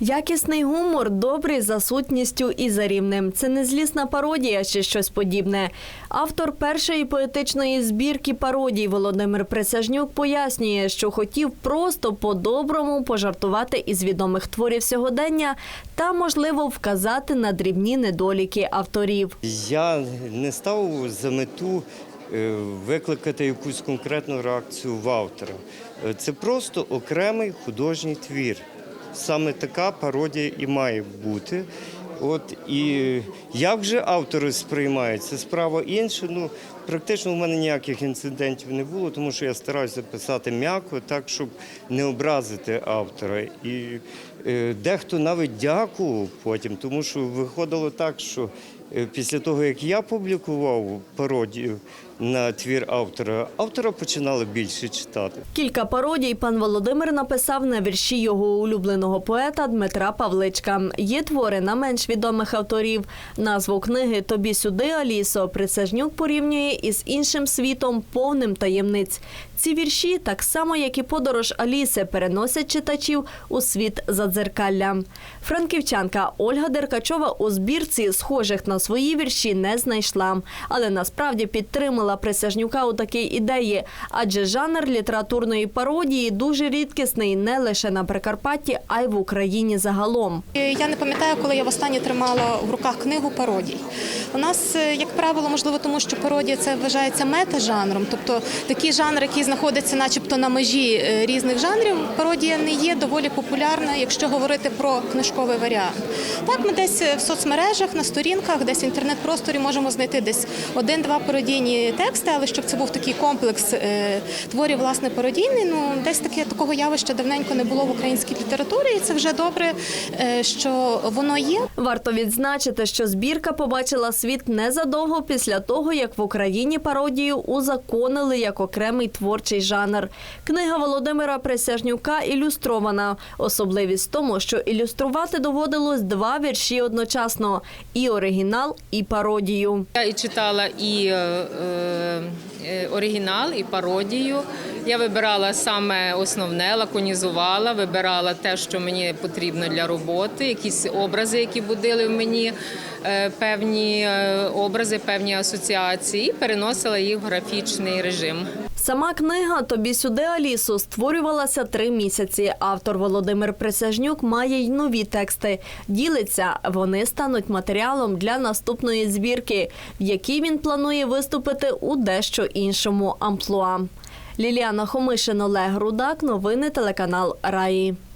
Якісний гумор, добрий за сутністю і за рівнем. Це не злісна пародія чи щось подібне. Автор першої поетичної збірки пародій Володимир Присяжнюк пояснює, що хотів просто по-доброму пожартувати із відомих творів сьогодення та, можливо, вказати на дрібні недоліки авторів. Я не ставив за мету е, викликати якусь конкретну реакцію в автора. Е, Це просто окремий художній твір. Саме така пародія і має бути. От і як же автори сприймають, це справа інша. Ну практично в мене ніяких інцидентів не було, тому що я стараюся писати м'яко, так щоб не образити автора. І е, дехто навіть дякував потім, тому що виходило так, що після того як я публікував пародію на твір автора, автора починали більше читати. Кілька пародій пан Володимир написав на вірші його улюбленого поета Дмитра Павличка. Є твори на менш відомих авторів. Назву книги Тобі сюди, Алісо Присяжнюк порівнює із іншим світом, повним таємниць. Ці вірші, так само як і подорож Аліси, переносять читачів у світ задзеркалля. Франківчанка Ольга Деркачова у збірці схожих на свої вірші не знайшла, але насправді підтримала Присяжнюка у такій ідеї, адже жанр літературної пародії дуже рідкісний не лише на Прикарпатті, а й в Україні загалом. Я не пам'ятаю, коли я востаннє тримала в руках книгу пародій. У нас, е, як правило, можливо, тому що пародія це вважається мета-жанром, тобто такий жанр, який знаходиться, начебто, на межі е, різних жанрів. Пародія не є доволі популярна, якщо говорити про книжковий варіант. Так, ми десь в соцмережах, на сторінках, десь в інтернет-просторі можемо знайти десь один-два пародійні тексти, але щоб це був такий комплекс е, творів, власне, пародійний, ну десь таке такого явища давненько не було в українській літературі, і це вже добре, е, що воно є. Варто відзначити, що збірка побачила світ незадовго після того, як в Україні пародію узаконили як окремий творчий жанр. Книга Володимира Присяжнюка ілюстрована. Особливість в тому, що ілюструвати доводилось два вірші одночасно: і оригінал, і пародію. Я і читала і е, е, оригінал, і пародію. Я вибирала саме основне, лаконізувала, вибирала те, що мені потрібно для роботи, якісь образи, які будили в мені е, певні е, образи, певні асоціації, переносила їх в графічний режим. Сама книга Тобі сюди Алісо створювалася три місяці. Автор Володимир Присяжнюк має й нові тексти. Ділиться, вони стануть матеріалом для наступної збірки, в якій він планує виступити у дещо іншому амплуа. Ліліана Хомишин, Олег Рудак. Новини телеканал Раї.